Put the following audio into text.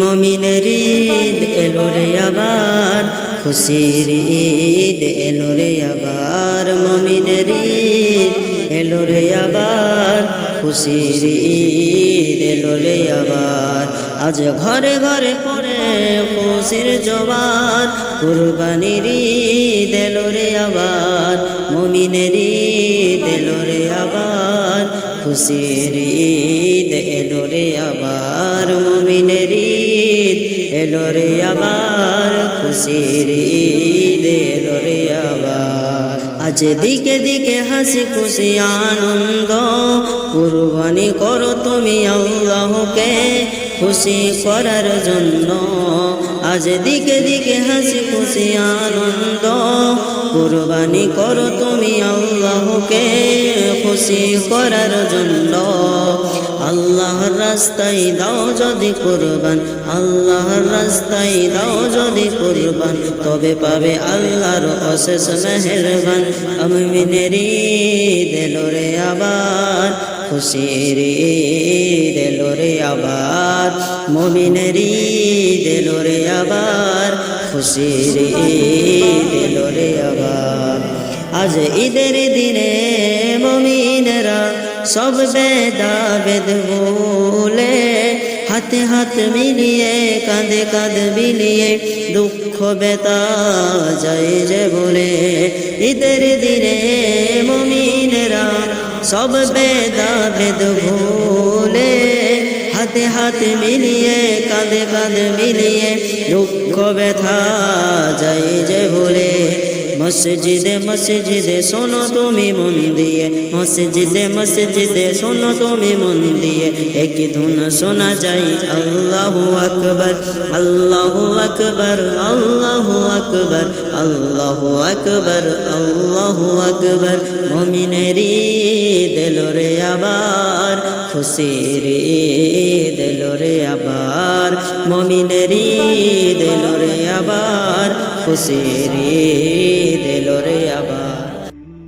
মমিনের ঈদ এলো রে আবার, খুশির ঈদ এলো রে আবার, মমিনের ঈদ এলো রে আবার, খুশির ঈদ এলো রে আবার। আজ ঘরে ঘরে পড়ে খুশির জবান কুরবানির ঈদ এলো রে আবার, মমিনের ঈদ এলো রে আবার। খুশির ঈদ এলো রে আবার মমিনের ঈদ। এলো রে আবার খুশির ঈদ, এলো রে আবার আজ দিকে দিকে হাসি খুশি আনন্দ, কুরবানি করো তুমি আল্লাহকে খুশি করার জন্য। আজ দিকে দিকে হাসি খুশি আনন্দ। কুরবানি করো তুমি আল্লাহকে, খুশি করার জন্য। আল্লাহর রাস্তায় দাও যদি কুরবান, আল্লাহর রাস্তায় দাও যদি কুরবান, তবে পাবে আল্লাহর অশেষ মেহেরবান। আমি মিনেরি দিল রে আবার খুশির দিল রে আবার, মমিনেরি দিল রে আবার, খুশির দিল রে আবার। আজ ঈদের দিনে মমিনেরা সব বেদা বেদ বলে হাতে হাত মিলিয়ে, কাঁধে কাঁধ মিলিয়ে দুঃখ বেতা যায় যে বলে ঈদের দিনে মমিনেরা সব বেদা বেদ ভুলে, হাতে হাত মিলিয়ে, কাঁধে কাঁধ মিলিয়ে, দুঃখ ব্যথা যাই যে ভুলে। মসজিদে মসজিদে শোনো তুমি মন দিয়ে মসজিদে মসজিদে শোনো তুমি মন দিয়ে এক ধুন শোনা যাই আল্লাহ আকবর আল্লাহ আকবর আল্লাহ আকবর আল্লাহ আকবর আল্লাহ আকবর মমিনেরি দিল রে আবার খুশির দিল রে আবার মমিনেরি দিল রে আবার রে দিল রে আবার।